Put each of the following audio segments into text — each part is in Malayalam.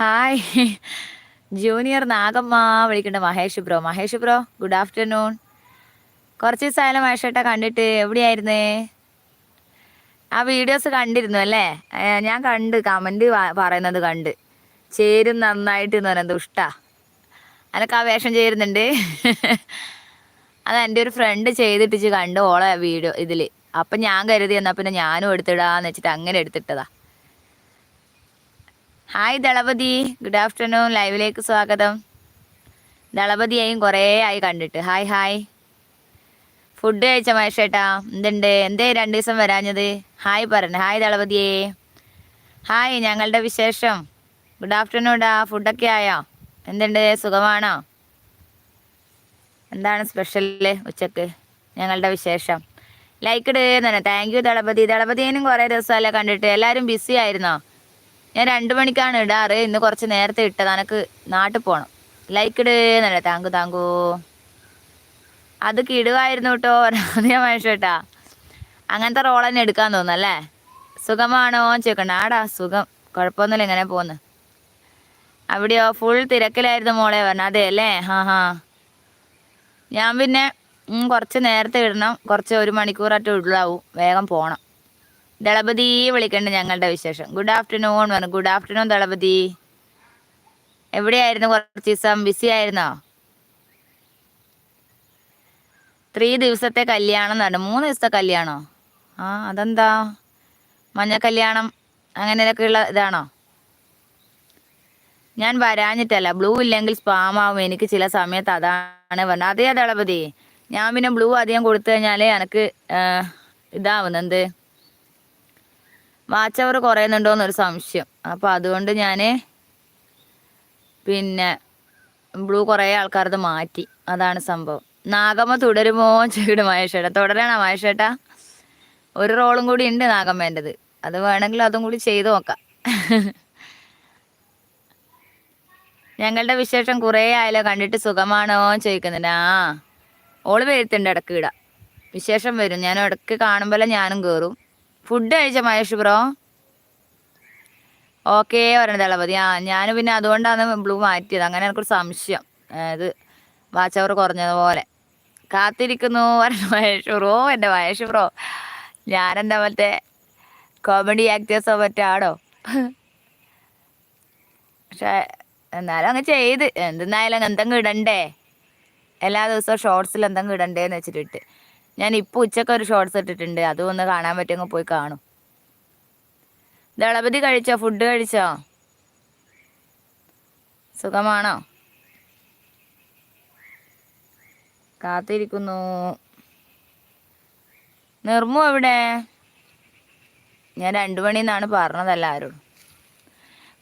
ഹായ്. ജൂനിയർ നാഗമ്മ വിളിക്കുന്നുണ്ട്. Mahesh bro. Mahesh bro good afternoon കുറച്ച് ദിവസമായാലും മഹേഷേട്ടാ കണ്ടിട്ട് എവിടെയായിരുന്നേ? ആ വീഡിയോസ് കണ്ടിരുന്നു അല്ലേ? ഞാൻ കണ്ട് കമന്റ് പറയുന്നത് കണ്ട്. ചേരും നന്നായിട്ട് എന്ന് പറയുന്നത് ദുഷ്ടാ അനക്ക് ആ വേഷം ചേരുന്നുണ്ട്. അത് എന്റെ ഒരു ഫ്രണ്ട് ചെയ്തിട്ടിച്ച് കണ്ട് ഓളെ വീഡിയോ ഇതിൽ അപ്പം ഞാൻ കരുതി എന്നാൽ പിന്നെ ഞാനും എടുത്തിടാന്ന് വെച്ചിട്ട് അങ്ങനെ എടുത്തിട്ടതാ. ഹായ് ദളപതി. ഗുഡ് ആഫ്റ്റർനൂൺ ലൈവിലേക്ക് സ്വാഗതം. ദളപതിയെയും കുറേ ആയി കണ്ടിട്ട്. ഹായ് ഹായ് ഫുഡ് കഴിച്ച മഹേഷേട്ടാ എന്തുണ്ട്? എന്തേ രണ്ട് ദിവസം വരാഞ്ഞത്? ഹായ് പറഞ്ഞു. ഹായ് ദളപതിയേ. ഹായ് ഞങ്ങളുടെ വിശേഷം. ഗുഡ് ആഫ്റ്റർനൂൺ ഡാ ഫുഡൊക്കെ ആയോ? എന്തുണ്ട്? സുഖമാണോ? എന്താണ് സ്പെഷ്യൽ ഉച്ചയ്ക്ക് ഞങ്ങളുടെ വിശേഷം? ലൈക്ക് ഇട് തന്നെ. Thank you Thalapathy. ദളപതിയേനും കുറേ ദിവസമല്ലേ കണ്ടിട്ട്. എല്ലാവരും ബിസി ആയിരുന്നോ? ഞാൻ രണ്ടു മണിക്കാണ് ഇടാറ്. ഇന്ന് കുറച്ച് നേരത്തെ ഇട്ടത്. എനക്ക് നാട്ടിൽ പോകണം ലൈക്ക് ഇട് എന്നല്ല? താങ്കു താങ്കു. അത് കിടുവായിരുന്നു കേട്ടോ അതേ മനുഷ്യട്ടാ അങ്ങനത്തെ റോൾ തന്നെ എടുക്കാൻ തോന്നുന്നല്ലേ സുഖമാണോ? ചോദിക്കണം ആടാ സുഖം. കുഴപ്പമൊന്നുമില്ല ഇങ്ങനെ പോകുന്നു അവിടെയോ? ഫുൾ തിരക്കിലായിരുന്നു മോളെ പറഞ്ഞ. അതെ അല്ലേ? ഹാ ഹാ. ഞാൻ പിന്നെ കുറച്ച് നേരത്തെ ഇടണം. കുറച്ച് ഒരു മണിക്കൂറായിട്ട് ഉള്ളാവും. വേഗം പോണം. ദളപതി വിളിക്കണ്ട ഞങ്ങളുടെ വിശേഷം. ഗുഡ് ആഫ്റ്റർനൂൺ പറഞ്ഞു. Good afternoon Dalapathi. എവിടെയായിരുന്നു കുറച്ച് ദിവസം? ബിസി ആയിരുന്നോ? ത്രീ ദിവസത്തെ കല്യാണം പറഞ്ഞു. മൂന്ന് ദിവസത്തെ കല്യാണോ? ആ അതെന്താ? മഞ്ഞ കല്യാണം അങ്ങനെയൊക്കെ ഉള്ള ഇതാണോ? ഞാൻ വരാഞ്ഞിട്ടല്ല. ബ്ലൂ ഇല്ലെങ്കിൽ സ്പാം ആവും. എനിക്ക് ചില സമയത്ത് അതാണ് പറഞ്ഞത്. അതേ ദളപതി? ഞാൻ പിന്നെ ബ്ലൂ അധികം കൊടുത്തു കഴിഞ്ഞാൽ എനിക്ക് ഇതാവുന്നു എന്ത്? വാച്ച് അവർ കുറയുന്നുണ്ടോയെന്നൊരു സംശയം. അപ്പോൾ അതുകൊണ്ട് ഞാൻ പിന്നെ ബ്ലൂ കുറേ ആൾക്കാരത് മാറ്റി. അതാണ് സംഭവം. നാഗമ്മ തുടരുമോ ചെയ്യണം മഹേഷേട്ടാ. തുടരണോ മഹേഷേട്ടാ. ഒരു റോളും കൂടി ഉണ്ട് നാഗമ്മേന്റെത്. അത് വേണമെങ്കിൽ അതും കൂടി ചെയ്തു നോക്കാം. ഞങ്ങളുടെ വിശേഷം കുറേ ആയാലോ കണ്ടിട്ട് സുഖമാണോ ചോദിക്കുന്നുണ്ട്. ആ ഓൾ വരുത്തുണ്ട് ഇടയ്ക്ക് ഇടാം വിശേഷം വരും. ഞാൻ ഇടയ്ക്ക് കാണുമ്പോൾ ഞാനും കയറും ഫുഡ് കഴിച്ച മഹേഷ് ബ്രോ? ഓക്കേ പറയണത് ദളപതി. ആ ഞാൻ പിന്നെ അതുകൊണ്ടാണ് ബ്ലൂ മാറ്റിയത്. അങ്ങനെ എനിക്കൊരു സംശയം. ഇത് വാച്ച് അവർ കുറഞ്ഞതുപോലെ. കാത്തിരിക്കുന്നു പറഞ്ഞ മഹേഷ് ബ്രോ. എന്റെ മഹേഷ് ബ്രോ. ഞാനെന്താ മറ്റേ കോമഡി ആക്ടേഴ്സോ മറ്റാണോ പക്ഷേ എന്നാലും അങ്ങ് ചെയ്ത്. എന്തെന്നായാലും എന്തെങ്കിലും ഇടണ്ടേ? എല്ലാ ദിവസവും ഷോർട്സിൽ എന്തെങ്കിലും ഇടണ്ടേന്ന് വെച്ചിട്ട് ഞാൻ ഇപ്പോൾ ഉച്ചയ്ക്ക് ഒരു ഷോർട്സ് ഇട്ടിട്ടുണ്ട്. അതും ഒന്ന് കാണാൻ പറ്റുമെങ്കിൽ പോയി കാണും. ദളപതി കഴിച്ചോ? ഫുഡ് കഴിച്ചോ? സുഖമാണോ? കാത്തിരിക്കുന്നു. നിർമ്മു എവിടെ? ഞാൻ രണ്ടു മണിന്നാണ് പറഞ്ഞത് എല്ലാവരോടും.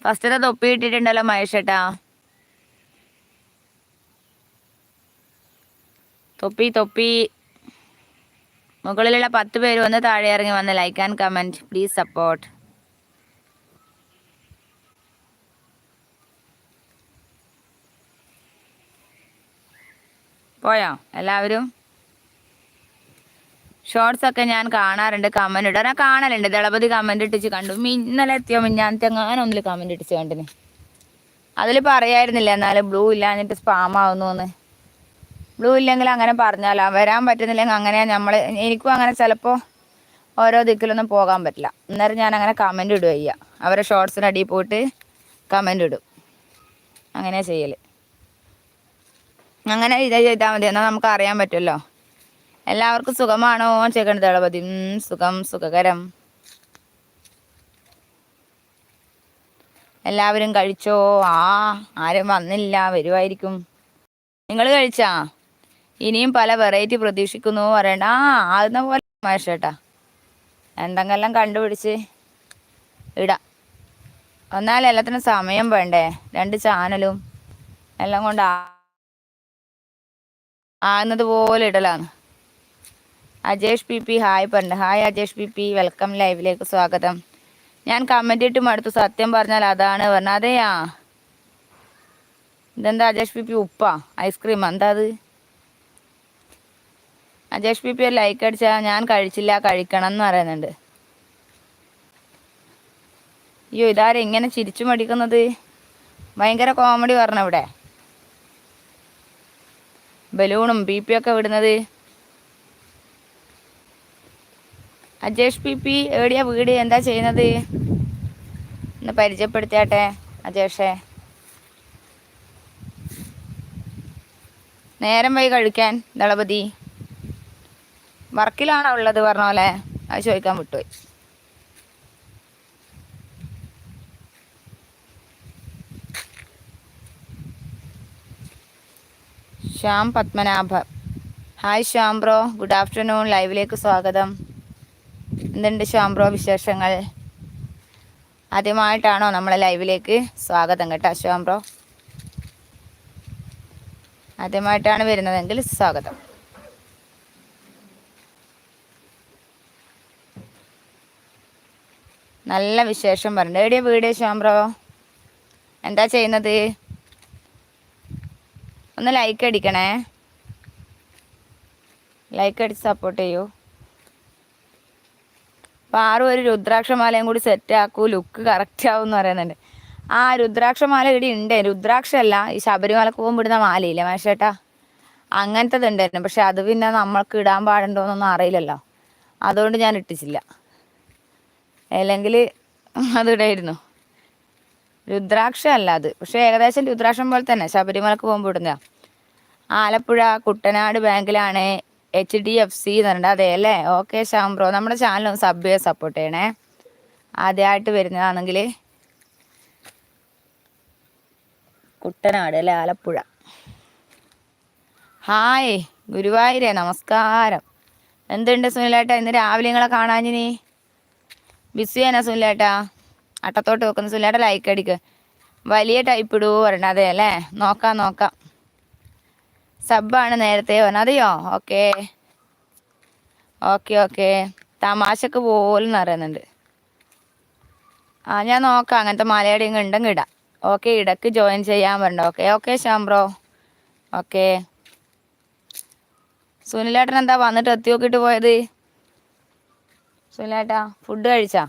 ഫസ്റ്റത്തെ തൊപ്പി ഇട്ടിട്ടുണ്ടല്ലോ മഹേഷേട്ടാ. തൊപ്പി തൊപ്പി. മുകളിലുള്ള പത്ത് പേര് വന്ന് താഴെ ഇറങ്ങി വന്ന് like and comment please support പോയോ? എല്ലാവരും? ഷോർട്സ് ഒക്കെ ഞാൻ കാണാറുണ്ട്. കമന്റ് ഇടാൻ കാണലുണ്ട്. ദളപതി കമന്റ് ഇട്ടിച്ച് കണ്ടു. ഇന്നലെ എത്തിയോ? മിഞ്ഞാനത്തെ അങ്ങനെ ഒന്നിൽ കമന്റ് ഇട്ടിച്ച് കണ്ടിന്. അതിൽ പറയായിരുന്നില്ല. എന്നാലും ബ്ലൂ ഇല്ലാഞ്ഞിട്ട് സ്പാം ആവുന്നു ബ്ലൂ ഇല്ലെങ്കിൽ അങ്ങനെ പറഞ്ഞാലാ? വരാൻ പറ്റുന്നില്ലെങ്കിൽ അങ്ങനെ നമ്മൾ എനിക്കും അങ്ങനെ ചിലപ്പോൾ ഓരോ ദിക്കിലൊന്നും പോകാൻ പറ്റില്ല. അന്നേരം ഞാൻ അങ്ങനെ കമന്റ് ഇടുക ചെയ്യുക അവരെ ഷോർട്സിന് അടിയിൽ പോയിട്ട് കമന്റ് ഇടും. അങ്ങനെ ചെയ്യൽ അങ്ങനെ ഇതേ ചെയ്താൽ മതി. എന്നാൽ നമുക്ക് അറിയാൻ പറ്റുമല്ലോ. എല്ലാവർക്കും സുഖമാണോ? ചെയ്യേണ്ടത് ദളപതി. സുഖം സുഖകരം. എല്ലാവരും കഴിച്ചോ? ആ ആരും വന്നില്ല. വരുമായിരിക്കും നിങ്ങൾ കഴിച്ചാ? ഇനിയും പല വെറൈറ്റി പ്രതീക്ഷിക്കുന്നു പറയണ്ട. ആ ആകുന്ന പോലെ മാഷേട്ടാ എന്തെങ്കിലും കണ്ടുപിടിച്ച് ഇടാം. എന്നാൽ എല്ലാത്തിനും സമയം വേണ്ടേ? രണ്ട് ചാനലും എല്ലാം കൊണ്ട് ആകുന്നത് പോലെ ഇടലാണ്. അജേഷ് പി പി ഹായ് പറഞ്ഞു. Hi Ajesh P P welcome ലൈവിലേക്ക് സ്വാഗതം. ഞാൻ കമന്റ് ഇട്ട് മടുത്തു. സത്യം പറഞ്ഞാൽ അതാണ് പറഞ്ഞാൽ അതെയാ? ഇതെന്താ അജേഷ് പി പി ഉപ്പാ? ഐസ്ക്രീം എന്താ അത്? അജേഷ് പി പി ഒരു ലൈക്ക് അടിച്ചാൽ ഞാൻ കഴിച്ചില്ല കഴിക്കണം എന്ന് പറയുന്നുണ്ട്. അയ്യോ ഇതാരും ഇങ്ങനെ ചിരിച്ചു മടിക്കുന്നത്? ഭയങ്കര കോമഡി പറഞ്ഞ ഇവിടെ. ബലൂണും പി പി ഒക്കെ വിടുന്നത്. അജേഷ് പി പി എവിടെയാ വീട് എന്താ ചെയ്യുന്നത്? ഒന്ന് പരിചയപ്പെടുത്തിയാട്ടെ അജേഷേ. നേരം വൈകി കഴിക്കാൻ ദളപതി. വർക്കിലാണോ ഉള്ളത് പറഞ്ഞ പോലെ? അത് ചോദിക്കാൻ വിട്ടുപോയി. Shyam Padmanabha. Hi Shyam bro. Good afternoon. ലൈവിലേക്ക് സ്വാഗതം. എന്തുണ്ട് ശ്യാം ബ്രോ വിശേഷങ്ങൾ? ആദ്യമായിട്ടാണോ നമ്മളെ ലൈവിലേക്ക് സ്വാഗതം കേട്ടോ ശ്യാം ബ്രോ? ആദ്യമായിട്ടാണ് വരുന്നതെങ്കിൽ സ്വാഗതം. നല്ല വിശേഷം പറഞ്ഞു എവിടെയാ വീട് ശ്യാം എന്താ ചെയ്യുന്നത്? ഒന്ന് ലൈക്ക് അടിക്കണേ. ലൈക്ക് അടിച്ച് സപ്പോർട്ട് ചെയ്യൂ. ആറും ഒരു രുദ്രാക്ഷമാലയും കൂടി സെറ്റ് ആക്കൂ. ലുക്ക് കറക്റ്റ് ആവും എന്ന് പറയുന്നുണ്ട്. ആ രുദ്രാക്ഷമാല ഇവിടെ ഉണ്ട്. രുദ്രാക്ഷമല്ല ഈ ശബരിമല പോകുമ്പോൾ ഇടുന്ന മാലയില്ലേ മേശേട്ടാ അങ്ങനത്തത് ഉണ്ടായിരുന്നു. പക്ഷെ അത് പിന്നെ നമ്മൾക്ക് ഇടാൻ പാടുണ്ടോന്നൊന്നും അറിയില്ലല്ലോ. അതുകൊണ്ട് ഞാൻ ഇട്ടിച്ചില്ല അല്ലെങ്കിൽ അതിടായിരുന്നു. രുദ്രാക്ഷ അല്ല അത്. പക്ഷേ ഏകദേശം രുദ്രാക്ഷം പോലെ തന്നെ. ശബരിമലക്ക് പോകുമ്പോൾ ഇടുന്ന ആലപ്പുഴ കുട്ടനാട് ബാങ്കിലാണ് എച്ച് ഡി എഫ് സി എന്ന് പറഞ്ഞിട്ട് അതെ അല്ലേ? Okay bro. നമ്മുടെ ചാനലും സബ് ചെയ്ത് സപ്പോർട്ട് ചെയ്യണേ. ആദ്യമായിട്ട് വരുന്നതാണെങ്കിൽ കുട്ടനാട് അല്ലേ? ആലപ്പുഴ. ഹായ്. ഗുരുവായൂരേ നമസ്കാരം. എന്തുണ്ട് സുനിലേട്ടാ? ഇന്ന് രാവിലെ നിങ്ങളെ കാണാഞ്ഞിനി? ബിസിയാനാ സുല്ലേട്ടാ അട്ടത്തോട്ട് വെക്കുന്ന. സുല്ലേട്ട ലൈക്ക് അടിക്ക്. വലിയ ടൈപ്പ് ഇടൂ പറയണ അതെ അല്ലേ? നോക്കാം നോക്കാം. സബ്ബാണ് നേരത്തെ പറഞ്ഞത്. അതെയോ? ഓക്കെ ഓക്കെ ഓക്കെ തമാശക്ക് പോലും അറിയുന്നുണ്ട് ആ ഞാൻ നോക്കാം. അങ്ങനത്തെ മലയാളം ഉണ്ടെങ്കിൽ ഇടാം. ഓക്കെ ഇടയ്ക്ക് ജോയിൻ ചെയ്യാൻ പറഞ്ഞു ഓക്കെ ഓക്കെ ശാംബ്രോ ഓക്കെ സുനിലേട്ടൻ എന്താ വന്നിട്ട് എത്തി നോക്കിയിട്ട് പോയത്? സുനിലേട്ടാ ഫുഡ് കഴിച്ചാ?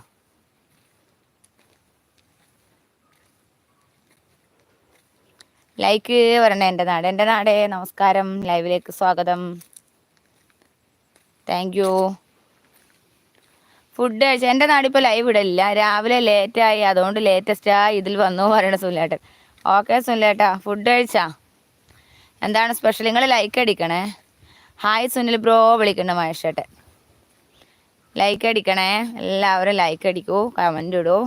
ലൈക്ക് വരണേ എന്റെ നാട് എന്റെ നാടേ നമസ്കാരം ലൈവിലേക്ക് സ്വാഗതം. താങ്ക് യു ഫുഡ് കഴിച്ച? എന്റെ നാടിപ്പോൾ ലൈവ് ഇടലില്ല. രാവിലെ ലേറ്റായി അതുകൊണ്ട് ലേറ്റസ്റ്റായി ഇതിൽ വന്നു പറയണ സുനിലേട്ടൻ. ഓക്കെ സുനിലേട്ടാ ഫുഡ് കഴിച്ചാ? എന്താണ് സ്പെഷ്യൽ നിങ്ങൾ ലൈക്ക് അടിക്കണേ. ഹായ് സുനിൽ ബ്രോ വിളിക്കണ്ട മഹേഷേട്ടൻ ലൈക്ക് അടിക്കണേ. എല്ലാവരും ലൈക്ക് അടിക്കൂ. കമന്റ് ഇടൂ.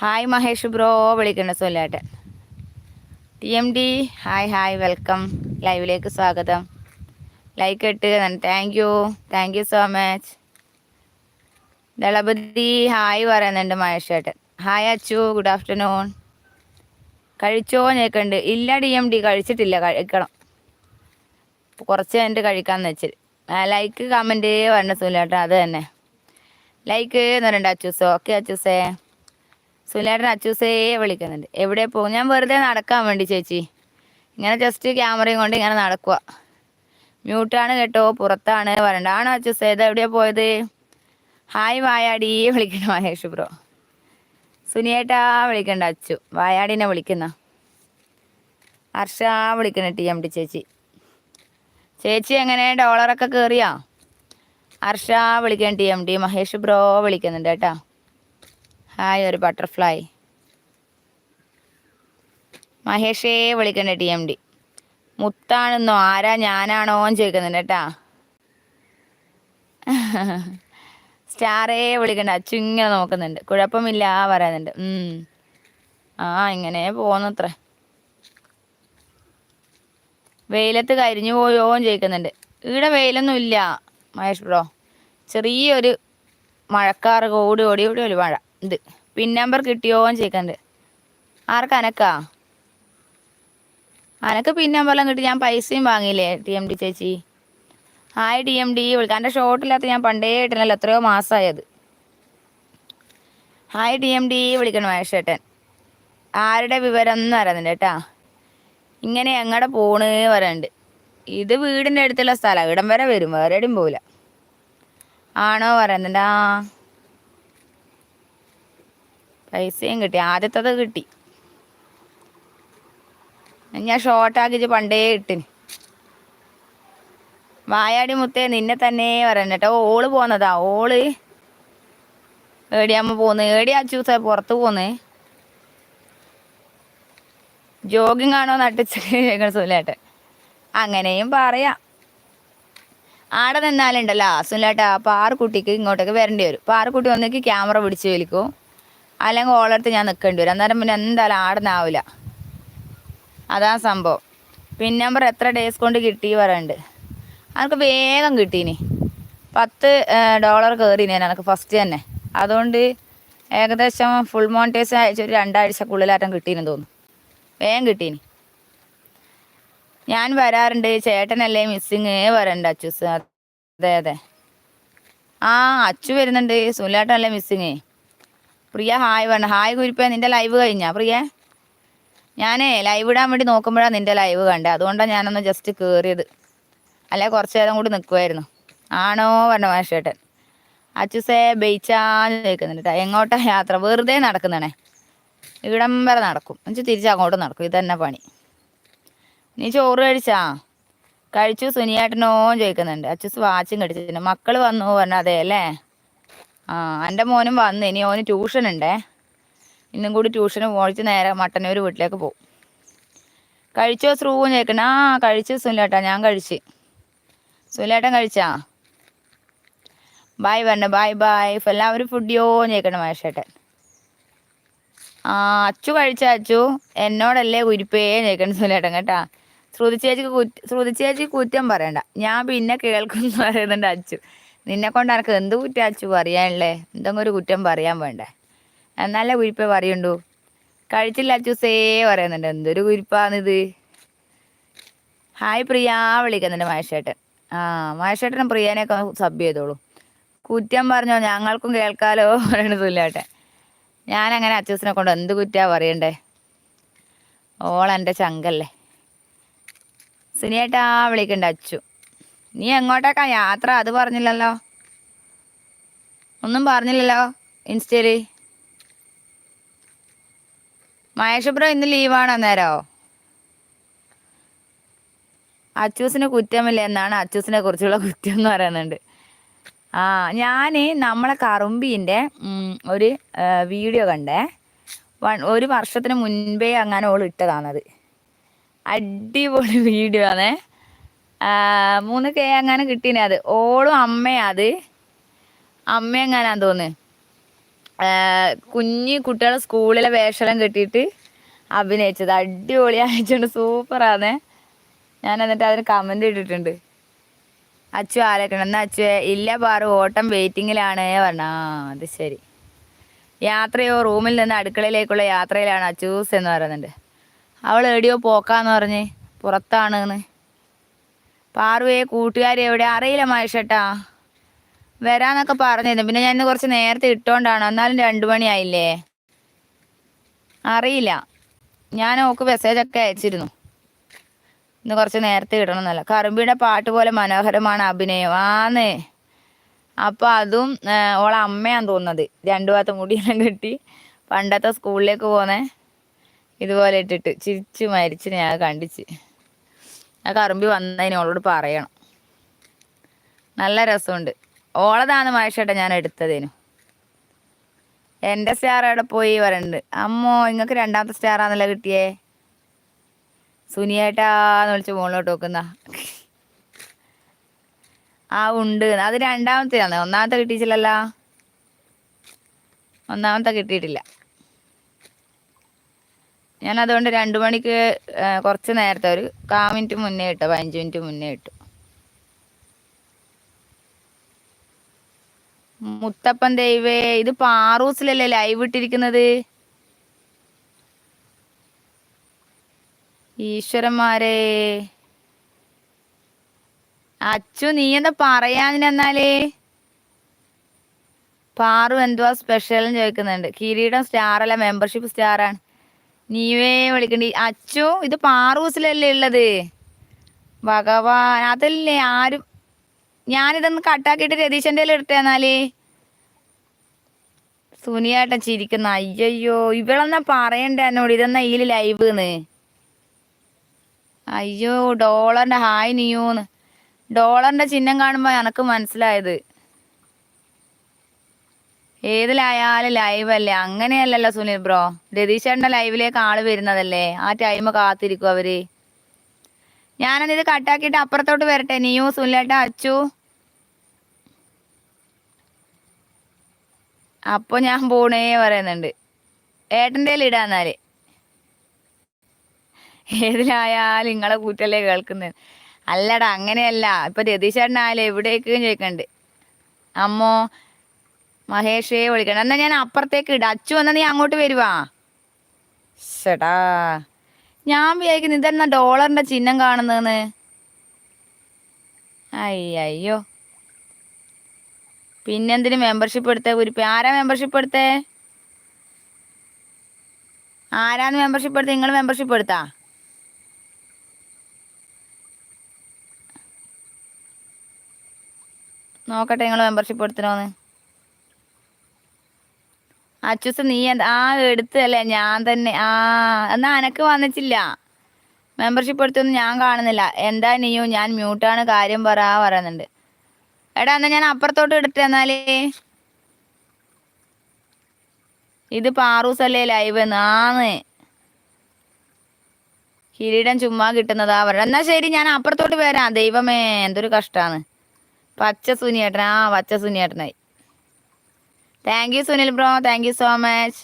ഹായ് മഹേഷ് ബ്രോ വിളിക്കണ്ട സുനിലേട്ടൻ T M D hi hi welcome ലൈവിലേക്ക് സ്വാഗതം. ലൈക്ക് ഇട്ട് thank you thank you so much Dalapathi hi പറയുന്നുണ്ട് മഹേഷേട്ടൻ ഹായ് അച്ചു ഗുഡ് ആഫ്റ്റർനൂൺ കഴിച്ചോ ഞേക്കുണ്ട് ഇല്ല ഡി എം ഡി കഴിച്ചിട്ടില്ല. കഴിക്കണം. കുറച്ച് കഴിഞ്ഞിട്ട് കഴിക്കാമെന്ന് വെച്ചിട്ട് ലൈക്ക് കമന്റ് പറഞ്ഞ സുലേട്ടൻ അത് തന്നെ. ലൈക്ക് എന്ന് പറയണ്ട അച്ചൂസ്. ഓക്കെ അച്ചൂസേ. സുലേട്ടൻ അച്ചൂസേ വിളിക്കുന്നുണ്ട്. എവിടെ പോകും? ഞാൻ വെറുതെ നടക്കാൻ വേണ്ടി ചേച്ചി. ഇങ്ങനെ ജസ്റ്റ് ക്യാമറയും കൊണ്ട് ഇങ്ങനെ നടക്കുക മ്യൂട്ടാണ് കേട്ടോ പുറത്താണ് വരണ്ട ആണോ അച്ചൂസേ? ഇത് എവിടെയാണ് പോയത്? ഹായ് വായാടി. വിളിക്കണ മഹേഷ് ബ്രോ. സുനിയേട്ടാ വിളിക്കണ്ട അച്ചു. വായാടിനെ വിളിക്കുന്ന. ഹർഷ വിളിക്കണ ടി എം ഡി ചേച്ചി. ചേച്ചി എങ്ങനെ ഡോളറൊക്കെ കയറിയാ അർഷ വിളിക്കാൻ T M D Mahesh bro വിളിക്കുന്നുണ്ട് കേട്ടാ. ഹായ് ഒരു ബട്ടർഫ്ലൈ മഹേഷേ വിളിക്കണ്ട ടി എം ഡി മുത്താണെന്നോ ആരാ ഞാനാണോ എന്ന് ചോദിക്കുന്നുണ്ട് കേട്ടാ. സ്റ്റാറേ വിളിക്കണ്ട അച്ചു ഇങ്ങനെ നോക്കുന്നുണ്ട്. കുഴപ്പമില്ല പറയുന്നുണ്ട്. ആ ഇങ്ങനെ പോന്നത്രേ വെയിലത്ത് കരിഞ്ഞു പോയോ എന്ന് ചോദിക്കുന്നുണ്ട്. ഇവിടെ വെയിലൊന്നും ഇല്ല മഹേഷ് ബ്രോ. ചെറിയൊരു മഴക്കാറ് ഓടി ഓടി ഓടി ഒരു മഴ. ഇത് പിൻ നമ്പർ കിട്ടിയോ എന്ന് ചോദിക്കുന്നുണ്ട്. ആർക്ക് അനക്കാ? അനക്ക് പിൻ നമ്പറെല്ലാം കിട്ടി ഞാൻ പൈസയും വാങ്ങിയില്ലേ ടി എം ഡി ചേച്ചി? Hi D M D. വിളിക്കാം. എന്റെ ഷോട്ടില്ലാത്ത ഞാൻ പണ്ടേ ഇട്ടണല്ലോ എത്രയോ മാസമായത് ഹായ് ഡി എം ഡി. വിളിക്കണം മഹേഷ് ചേട്ടൻ ആരുടെ വിവരം എന്ന് പറയുന്നുണ്ട് കേട്ടാ. ഇങ്ങനെ എങ്ങടെ പോണ് പറയണ്ട്. ഇത് വീടിന്റെ അടുത്തുള്ള സ്ഥലം. ഇടം വരെ വരും. വേറെ എവിടെയും പോവില്ല ആണോ പറയുന്നുണ്ട് പൈസയും കിട്ടി. ആദ്യത്തത് കിട്ടി. ഞാൻ ഷോർട്ടാക്കിച്ച് പണ്ടേ ഇട്ടിന്. വായാടി മുത്തേ നിന്നെ തന്നെ പറയണ്ട ഓൾ പോന്നതാ. ഓൾ ഏടിയാമ്മ പോന്ന്. ഏടിയാ ചൂസ പുറത്ത് പോന്ന്. ജോഗിങ് ആണോ നട്ടിച്ച് സുലേട്ടെ അങ്ങനെയും പറയാം. ആടെ നിന്നാലുണ്ടല്ലോ സുലേട്ട പാറക്കുട്ടിക്ക് ഇങ്ങോട്ടേക്ക് വരേണ്ടി വരും. പാറക്കുട്ടി ഒന്നിക്ക് ക്യാമറ പിടിച്ച് വലിക്കും. അല്ലെങ്കിൽ ഓളടുത്ത് ഞാൻ നിൽക്കേണ്ടി വരും. അന്നേരം പിന്നെ എന്തായാലും ആടെ നിന്നാവില്ല അതാ സംഭവം. പിൻ നമ്പർ എത്ര ഡേയ്സ് കൊണ്ട് കിട്ടി പറയുന്നുണ്ട് അവർക്ക് വേഗം കിട്ടീനി. പത്ത് ഡോളർ കയറിനി എനിക്ക് ഫസ്റ്റ് തന്നെ. അതുകൊണ്ട് ഏകദേശം ഫുൾ മോണ്ടേഴ്സ് അയച്ചൊരു രണ്ടാഴ്ചക്കുള്ളിലാറ്റം കിട്ടീനെന്ന് തോന്നുന്നു. വേഗം കിട്ടീനി. ഞാൻ വരാറുണ്ട്. ചേട്ടനല്ലേ മിസ്സിങ് വരണ്ട അച്ചൂസ് അതെ അതെ. ആ അച്ചു വരുന്നുണ്ട്. സുലേട്ടനല്ലേ മിസ്സിങ് പ്രിയ ഹായ് വേണ്ട ഹായ് കുരിപ്പ നിന്റെ ലൈവ് കഴിഞ്ഞാ പ്രിയ? ഞാനേ ലൈവ് ഇടാൻ വേണ്ടി നോക്കുമ്പോഴാണ് നിന്റെ ലൈവ് കണ്ടത് അതുകൊണ്ടാണ് ഞാനൊന്ന് ജസ്റ്റ് കയറിയത് അല്ലെ കുറച്ച് നേരം കൂടി നിൽക്കുമായിരുന്നു ആണോ വേണ്ട മാഷേട്ടൻ. അച്ചുസേ ബെയ്ച്ചാന്ന് ചോദിക്കുന്നുണ്ട് കേട്ടോ എങ്ങോട്ടാ യാത്ര? വെറുതെ നടക്കുന്നതാണേ. ഇവിടം വരെ നടക്കും. എന്നുവെച്ചാൽ തിരിച്ച് അങ്ങോട്ട് നടക്കും. ഇതന്നെ പണി. നീ ചോറ് കഴിച്ചാ? കഴിച്ചു. സുനിയേട്ടനോ ചോദിക്കുന്നുണ്ട്. അച്ഛസ് വാച്ചും കടിച്ചിട്ടുണ്ട്. മക്കൾ വന്നു പറഞ്ഞാൽ അതെ അല്ലേ? ആ എന്റെ മോനും വന്നു. ഇനി ഓന് ട്യൂഷൻ ഉണ്ടേ. ഇന്നും കൂടി ട്യൂഷന് പോയിട്ട് നേരെ മട്ടന്നൂർ വീട്ടിലേക്ക് പോകും കഴിച്ചോ? സ്രൂവും ചോദിക്കണ ആ കഴിച്ചു സുനിലേട്ടാ ഞാൻ കഴിച്ച്. സുനിലേട്ടൻ കഴിച്ചാ? ബായ് പറഞ്ഞു. ബായ് ബായ് എല്ലാവരും ഫുഡിയോ ചോദിക്കണം മഹേഷേട്ടൻ. ആ അച്ചു കഴിച്ച അച്ചു എന്നോടല്ലേ കുരിപ്പേ ചോദിക്കണം സുലേട്ടൻ കേട്ടാ. ശ്രുതിച്ചേച്ചിക്ക് കുറ്റ ശ്രുതിച്ചേച്ചി കുറ്റം പറയണ്ട. ഞാൻ പിന്നെ കേൾക്കുന്നു പറയുന്നുണ്ട് അച്ചു. നിന്നെ കൊണ്ട് എനക്ക് എന്ത് കുറ്റം അച്ചു പറയാനല്ലേ എന്തെങ്കിലും ഒരു കുറ്റം പറയാൻ വേണ്ടേ? എന്നാലേ കുരിപ്പേ പറയുണ്ടു. കഴിച്ചില്ല അച്ചു സേ പറയുന്നുണ്ട്. എന്തൊരു കുരിപ്പാന്നിത് ഹായ് പ്രിയ വിളിക്കുന്നുണ്ട് മഹേഷേട്ടൻ. ആ മഹേഷേട്ടനും പ്രിയനെയൊക്കെ സബ് ചെയ്തോളൂ. കുറ്റം പറഞ്ഞോ ഞങ്ങൾക്കും കേൾക്കാലോ പറയണ പറയണത് ഇല്ലാട്ടെ ഞാനങ്ങനെ അച്ചൂസിനെ കൊണ്ട് എന്ത് കുറ്റാ പറയണ്ടേ? ഓൾ ഓളെന്റെ ചങ്കല്ലേ. സുനിയേട്ടാ വിളിക്കണ്ട അച്ചു. നീ എങ്ങോട്ടേക്കാ യാത്ര? അത് പറഞ്ഞില്ലല്ലോ. ഒന്നും പറഞ്ഞില്ലല്ലോ ഇൻസ്റ്റയിൽ. മഹേഷ് ബ്രോ ഇന്ന് ലീവാണ് അന്നേരോ? അച്ചൂസിന് കുറ്റമില്ല എന്നാണ് അച്ചൂസിനെ കുറിച്ചുള്ള കുറ്റം എന്ന് പറയുന്നുണ്ട്. ആ ഞാൻ നമ്മളെ കറുമ്പീന്റെ ഒരു വീഡിയോ കണ്ടേ. വൺ ഒരു വർഷത്തിന് മുൻപേ അങ്ങനെ ഓൾ ഇട്ടതാണത്. അടിപൊളി വീഡിയോ ആണേ. മൂന്ന് കെ അങ്ങനെ കിട്ടീനെ അത്. ഓളും അമ്മയാ അത്. അമ്മ എങ്ങനാന്ന് തോന്നുന്നു കുഞ്ഞു കുട്ടികളെ സ്കൂളിലെ വേഷമെല്ലാം കെട്ടിയിട്ട് അഭിനയിച്ചത്. അടിപൊളി അയച്ചുകൊണ്ട് സൂപ്പറാന്നേ ഞാൻ എന്നിട്ട് അതിന് കമന്റ് ഇട്ടിട്ടുണ്ട്. അച്ചു ആലോചിക്കണം. എന്നാ അച്ചു ഇല്ല പാറു ഓട്ടം വെയിറ്റിങ്ങിലാണ്. പറഞ്ഞ അത് ശരി. യാത്രയോ റൂമിൽ നിന്ന് അടുക്കളയിലേക്കുള്ള യാത്രയിലാണ് അച്ചൂസ് എന്ന് പറയുന്നുണ്ട്. അവൾ എടിയോ പോക്കാന്ന് പറഞ്ഞ് പുറത്താണെന്ന്. പാറുവേ കൂട്ടുകാരി എവിടെ? അറിയില്ല മഹേഷേട്ടാ. വരാന്നൊക്കെ പറഞ്ഞിരുന്നു. പിന്നെ ഞാൻ ഇന്ന് കുറച്ച് നേരത്തെ ഇട്ടോണ്ടാണ്. എന്നാലും രണ്ടു മണിയായില്ലേ? അറിയില്ല. ഞാൻ ഓക്ക് മെസ്സേജൊക്കെ അയച്ചിരുന്നു. ഇന്ന് കുറച്ച് നേരത്തെ ഇടണം എന്നല്ല കറുമ്പിയുടെ പാട്ട് പോലെ മനോഹരമാണ് അഭിനയം. ആന്ന്. അപ്പോൾ അതും ഓളെ അമ്മയാന്ന് തോന്നുന്നത്. രണ്ടു ഭാഗത്ത് മുടിയെല്ലാം കെട്ടി പണ്ടത്തെ സ്കൂളിലേക്ക് പോന്നേ ഇതുപോലെ ഇട്ടിട്ട് ചിരിച്ചു മരിച്ച് ഞാൻ കണ്ടിച്ച്. ആ കറുമ്പി വന്നതിന് ഓളോട് പറയണം. നല്ല രസമുണ്ട്. ഓളതാണ് മഹേഷേട്ടാ ഞാൻ എടുത്തതിനു. എന്റെ സ്റ്റാർ അവിടെ പോയി വരണ്ട് അമ്മോ നിങ്ങൾക്ക് രണ്ടാമത്തെ സ്റ്റാറാണല്ലോ കിട്ടിയേ? സുനിയേട്ടാന്ന് വിളിച്ച് മുകളിലോട്ട് നോക്കുന്ന ആ ഉണ്ട്. അത് രണ്ടാമത്തെയാണ്. ഒന്നാമത്തെ കിട്ടിയിട്ടില്ലല്ലോ. ഒന്നാമത്തെ കിട്ടിയിട്ടില്ല. ഞാൻ അതുകൊണ്ട് രണ്ടു മണിക്ക് കുറച്ച് നേരത്തെ ഒരു കാ മിനിറ്റ് മുന്നേ ഇട്ടു പതിനഞ്ച് മിനിറ്റ് മുന്നേ ഇട്ടു. മുത്തപ്പൻ ദൈവേ ഇത് പാറൂസിലല്ലേ ലൈവ് ഇട്ടിരിക്കുന്നത്? ഈശ്വരന്മാരെ. അച്ചു നീ എന്താ പറയാനില്ലെന്നാലേ പാറു എന്തുവാ സ്പെഷ്യൽ എന്ന് ചോദിക്കുന്നുണ്ട്. കിരീടം സ്റ്റാർ അല്ല മെമ്പർഷിപ്പ് സ്റ്റാർ ആണ്. നീവേ വിളിക്കണ്ടി. അച്ചു ഇത് പാറൂസിലല്ലേ ഉള്ളത്? ഭഗവാൻ അതല്ലേ ആരും ഞാനിതൊന്ന് കട്ടാക്കിയിട്ട് രതീശന്റെ കയ്യിൽ എന്നാൽ? സുനിയേട്ടൻ ചിരിക്കുന്ന. അയ്യയ്യോ ഇവളെന്നാ പറയണ്ടേ എന്നോട്? ഇതെന്നാ ഈ ലൈവ് അയ്യോ ഡോളറിന്റെ ഹായ് നിയൂന്ന്. ഡോളറിന്റെ ചിഹ്നം കാണുമ്പോ എനക്ക് മനസ്സിലായത്. ഏതിലായാലും ലൈവ് അല്ലേ? അങ്ങനെയല്ലല്ലോ സുനിൽ ബ്രോ. രതീശന്റെ ലൈവിലേക്ക് ആൾ വരുന്നതല്ലേ? ആ ടൈം കാത്തിരിക്കും അവർ. ഇത് കട്ടാക്കിയിട്ട് അപ്പുറത്തോട്ട് വരട്ടെ. നീയോ സുനിലേട്ട അച്ചു. അപ്പൊ ഞാൻ പോണേ പറയുന്നുണ്ട്. ഏട്ടന്റെ ഇടാന്നാൽ ഏതിലായാലും നിങ്ങളെ കൂറ്റല്ലേ കേൾക്കുന്നത്. അല്ലടാ അങ്ങനെയല്ല. ഇപ്പൊ രതീശേട്ടനായാലും എവിടേക്കും ചോദിക്കണ്ട്. അമ്മോ മഹേഷേ വിളിക്കണം എന്നാ ഞാൻ അപ്പുറത്തേക്ക് ഇടാം. അച്ചു വന്നാ നീ അങ്ങോട്ട് വരുവാ. ചേട്ടാ ഞാൻ വിചാരിക്കുന്നു ഇതെന്നാ ഡോളറിന്റെ ചിഹ്നം കാണുന്നതെന്ന്. അയ്യോ പിന്നെന്തിന് മെമ്പർഷിപ്പ് എടുത്തേ കുരിപ്പ്? ആരാ മെമ്പർഷിപ്പ് എടുത്തേ? ആരാന്ന് മെമ്പർഷിപ്പ് എടുത്തേ? നിങ്ങൾ മെമ്പർഷിപ്പ് എടുത്താ? നോക്കട്ടെ നിങ്ങൾ മെമ്പർഷിപ്പ് എടുത്തിനോന്ന്. അച്ചൂസ് നീ ആ എടുത്തല്ലേ ഞാൻ തന്നെ ആ എന്നാ അനക്ക് വന്നിട്ടില്ല. മെമ്പർഷിപ്പ് എടുത്തൊന്നും ഞാൻ കാണുന്നില്ല. എന്താ നീയോ ഞാൻ മ്യൂട്ടാണ് കാര്യം പറ പറയുന്നുണ്ട്. എടാ എന്നാ ഞാൻ അപ്പുറത്തോട്ട് എടുത്തു എന്നാലേ. ഇത് പാറൂസ് അല്ലേ ലൈവ് നാന്ന് കിരീടം ചുമ്മാ കിട്ടുന്നതാ പറയുന്നത് എന്നാ ശരി ഞാൻ അപ്പുറത്തോട്ട് വരാം. ദൈവമേ എന്തൊരു കഷ്ടാണ് പച്ച സുനിയേട്ടൻ ആ പച്ച സുനിയേട്ടനായി thank you Sunil bro. Thank you so much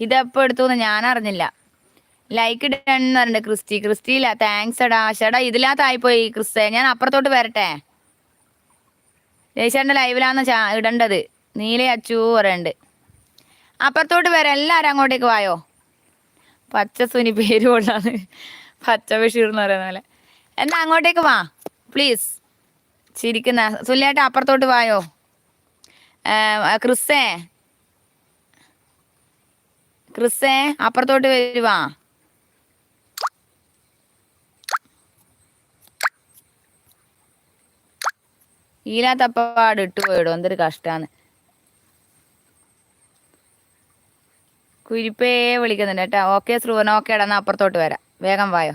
ഇതെപ്പോൾ എടുത്തു എന്ന് ഞാൻ അറിഞ്ഞില്ല ലൈക്ക് ഇടണം എന്ന് പറഞ്ഞിട്ട് ക്രിസ്റ്റി. ക്രിസ്റ്റി ഇല്ല. താങ്ക്സ് എടാ. ചേട്ടാ ഇതിലാത്തായിപ്പോയി ക്രിസ്തേ ഞാൻ അപ്പുറത്തോട്ട് വരട്ടെ. ജയ്ശേട്ടന്റെ ലൈവിലാന്ന് ഇടേണ്ടത്. നീല അച്ചു പറയുന്നുണ്ട് അപ്പുറത്തോട്ട് വരാം എല്ലാവരും അങ്ങോട്ടേക്ക് വായോ? പച്ച സുനി പേര് കൊള്ളാന്ന് പച്ച ബഷീർ എന്ന് പറയുന്ന പോലെ. എന്നാ അങ്ങോട്ടേക്ക് വാ. പ്ലീസ് ചിരിക്കുന്ന. സുല്ലേട്ട അപ്പുറത്തോട്ട് വായോ? ക്രിസ്സേ? ക്രിസ്സേ അപ്പുറത്തോട്ട് വരുവാ? ഈലാത്തപ്പാട് ഇട്ട് പോയിടും എന്തൊരു കഷ്ടാന്ന്. കുരിപ്പേ വിളിക്കുന്നുണ്ട് കേട്ടോ. ഓക്കെ ശ്രുവൻ ഓക്കെ ഇടന്നാ അപ്പുറത്തോട്ട് വരാം. വേഗം വായോ.